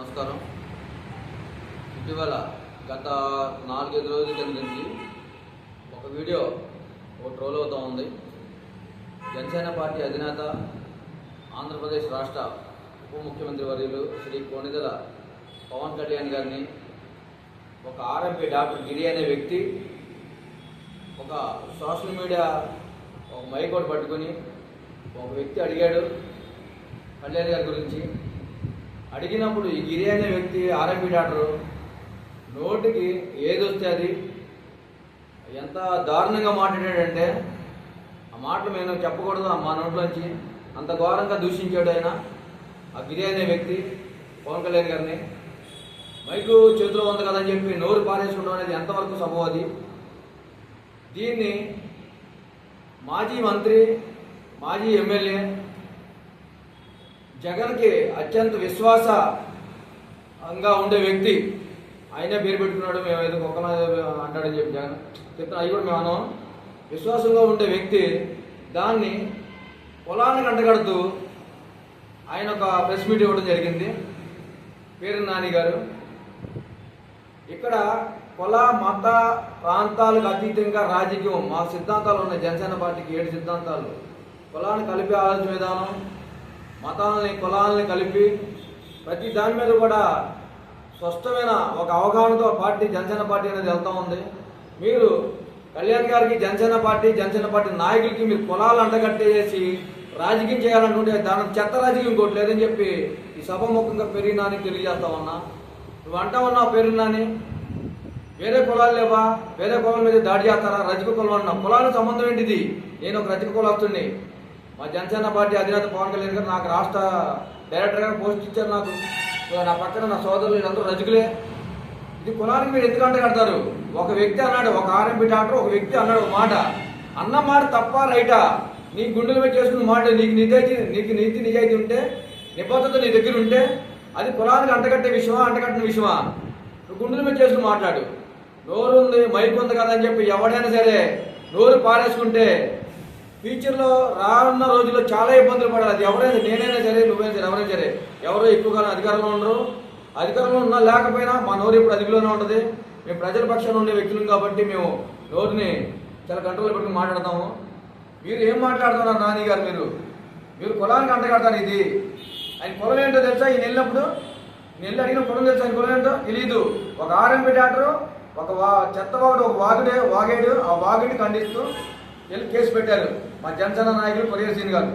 నమస్కారం. ఇటీవల గత నాలుగైదు రోజుల కింద నుంచి ఒక వీడియో ఒక ట్రోల్ అవుతూ ఉంది. జనసేన పార్టీ అధినేత ఆంధ్రప్రదేశ్ రాష్ట్ర ఉప ముఖ్యమంత్రి వర్యులు శ్రీ కోణిదల పవన్ కళ్యాణ్ గారిని ఒక ఆర్ఎంపీ డాక్టర్ గిరి అనే వ్యక్తి ఒక సోషల్ మీడియా ఒక మైక్ ఒకటి పట్టుకొని ఒక వ్యక్తి అడిగాడు కళ్యాణ్ గారి గురించి. అడిగినప్పుడు ఈ గిరి అనే వ్యక్తి ఆర్ఎంపీ డాక్టరు నోటికి ఏది వస్తే అది? ఎంత దారుణంగా మాట్లాడాడంటే ఆ మాటలు మేము చెప్పకూడదు మా నోట్లోంచి అంత ఘోరంగా దూషించాడు ఆయన. ఆ గిరి అనే వ్యక్తి పవన్ కళ్యాణ్ గారిని మైకు చేతిలో ఉంది కదని చెప్పి నోరు పారేసుకోవడం అనేది ఎంతవరకు సభ అది? దీన్ని మాజీ మంత్రి మాజీ ఎమ్మెల్యే జగన్కి అత్యంత విశ్వాసంగా ఉండే వ్యక్తి. ఆయనే పేరు పెట్టుకున్నాడు మేము ఏదో కుక్కన అంటాడని చెప్పి జగన్. చెప్తున్నా అవి కూడా మేము అన్నాం. విశ్వాసంగా ఉండే వ్యక్తి దాన్ని పొలాన్ని కంటగడుతూ ఆయన ఒక ప్రెస్ మీట్ ఇవ్వడం జరిగింది. పేరు నాని గారు. ఇక్కడ కుల మత ప్రాంతాలకు అతీతంగా రాజకీయం మా సిద్ధాంతాలు ఉన్నాయి జనసేన పార్టీకి ఏడు సిద్ధాంతాలు. కులాన్ని కలిపి ఆలోచన విధానం మతాలని కులాలని కలిపి ప్రతి దాని మీద కూడా స్పష్టమైన ఒక అవగాహనతో పార్టీ జనసేన పార్టీ అనేది వెళ్తూ ఉంది. మీరు కళ్యాణ్ గారికి జనసేన పార్టీ జనసేన పార్టీ నాయకులకి మీరు కులాలు అంటగట్టేసి రాజకీయం చేయాలనుకుంటే దాని చెత్త రాజకీయం ఇంకోటి లేదని చెప్పి ఈ సభముఖంగా పెరిగినానికి తెలియజేస్తా ఉన్నా. నువ్వు అంటా ఉన్నావు పెరిగినాని వేరే కులాలు లేవా? వేరే కులం మీద దాడి చేస్తారా? రజక కులం అన్న కులానికి సంబంధం ఏంటిది? నేను ఒక రజక కులస్తుని మా జనసేన పార్టీ అధినేత పవన్ కళ్యాణ్ గారు నాకు రాష్ట్ర డైరెక్టర్ గారు పోస్ట్ ఇచ్చారు నాకు. నా పక్కన నా సోదరులు వీళ్ళందరూ రజకులే. ఇది కులానికి మీరు ఎందుకంటే కడతారు ఒక వ్యక్తి అన్నాడు ఒక ఆర్ఎంపీ డాక్టర్ ఒక వ్యక్తి అన్నాడు ఒక మాట. అన్న మాట తప్ప రైటా? నీ గుండెలు పెట్టేసుకున్న మాట నీకు నిజాయితీ నీకు నీతి నిజాయితీ ఉంటే నిబద్ధత నీ దగ్గర ఉంటే అది కులానికి అంటగట్టే విషయమా అంటగట్టిన విషయమా? నువ్వు గుండెల మీద చేసుకుని మాట్లాడు. నోరు ఉంది మైక్ ఉంది కదా అని చెప్పి ఎవడైనా సరే నోరు పారేసుకుంటే ఫ్యూచర్లో రానున్న రోజుల్లో చాలా ఇబ్బందులు పడాలి. అది ఎవరైనా నేనైనా సరే నువ్వైనా సరే ఎవరైనా సరే ఎవరో ఎక్కువగా అధికారంలో ఉండరు. అధికారంలో ఉన్నా లేకపోయినా మా నోరు ఇప్పుడు అదుపులోనే ఉంటుంది. మేము ప్రజల పక్షాన ఉండే వ్యక్తులం కాబట్టి మేము నోరుని చాలా కంట్రోల్ పెట్టుకుని మాట్లాడతాము. మీరు ఏం మాట్లాడుతున్నారు నాని గారు మీరు? మీరు కులానికి అంటగడతారు ఇది. ఆయన కులం ఏంటో తెలుసా? ఈయన వెళ్ళినప్పుడు నేను అడిగిన కులం తెలుసా? ఆయన కులం ఏంటో తెలియదు ఒక ఆర్ఎంపీ డాక్టరు ఒక వా చెత్తవాడు ఒక వాగుడే వాగేడు ఆ వాగుడిని ఖండిస్తూ వెళ్ళి కేసు పెట్టారు. మా జనసేన నాయకులు కొరియర్ సీన్ గారు.